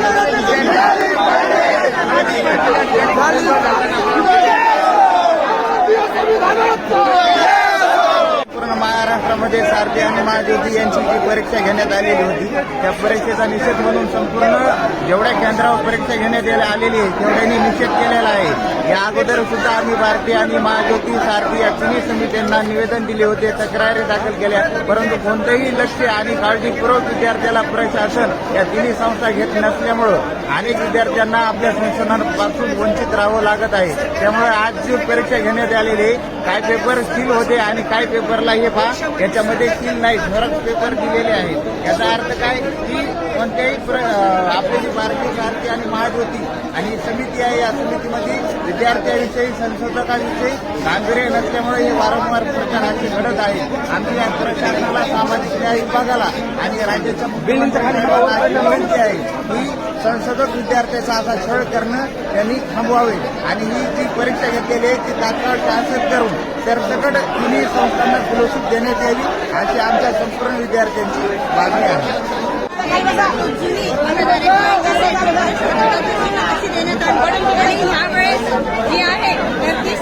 अशा पद्धतीने मध्ये सारथी आणि महाज्योती यांची जी परीक्षा घेण्यात आलेली होती त्या परीक्षेचा निषेध म्हणून संपूर्ण जेवढ्या केंद्रावर परीक्षा घेण्यात यायला आलेली आहे तेवढ्यांनी निषेध केलेला आहे. या अगोदर सुद्धा आम्ही भारतीय आणि महाज्योती सारथी या तिन्ही समित्यांना निवेदन दिले होते तक्रारी दाखल केल्या. परंतु कोणतंही लक्ष आणि काळजीपूर्वक विद्यार्थ्याला प्रशासन या तिन्ही संस्था घेत नसल्यामुळं अनेक विद्यार्थ्यांना आपल्या संशोधनापासून वंचित राहावं लागत आहे. त्यामुळे आज जी परीक्षा घेण्यात आलेली आहे काय पेपर सील होते आणि काय पेपरला हे पहा याच्यामध्ये सील नाही फरक पेपर दिलेले आहेत. याचा अर्थ काय? की कोणत्याही प्र- आपली जी भारतीय सारथी आणि महाज्योती आणि समिती आहे या समितीमध्ये विद्यार्थ्यांविषयी संशोधकांविषयी गांभीर्य नसल्यामुळे हे वारंवार प्रचार असे घडत आहे. आम्ही या प्रशासनाला सामाजिक न्याय विभागाला आणि राज्याच्या मुख्यमंत्र्यांना विनंती आहे की संशोधक विद्यार्थ्याचा असा छळ करणं त्यांनी थांबवावे. आणि ही जी परीक्षा घेतलेली आहे ती तात्काळ कॅन्सल करून सरसकट तिन्ही संस्थांना फेलोशिप देण्यात यावी अशी आमच्या संपूर्ण विद्यार्थ्यांची मागणी आहे. देण्यात आली आणि ह्यावेळेस जी आहे तर ती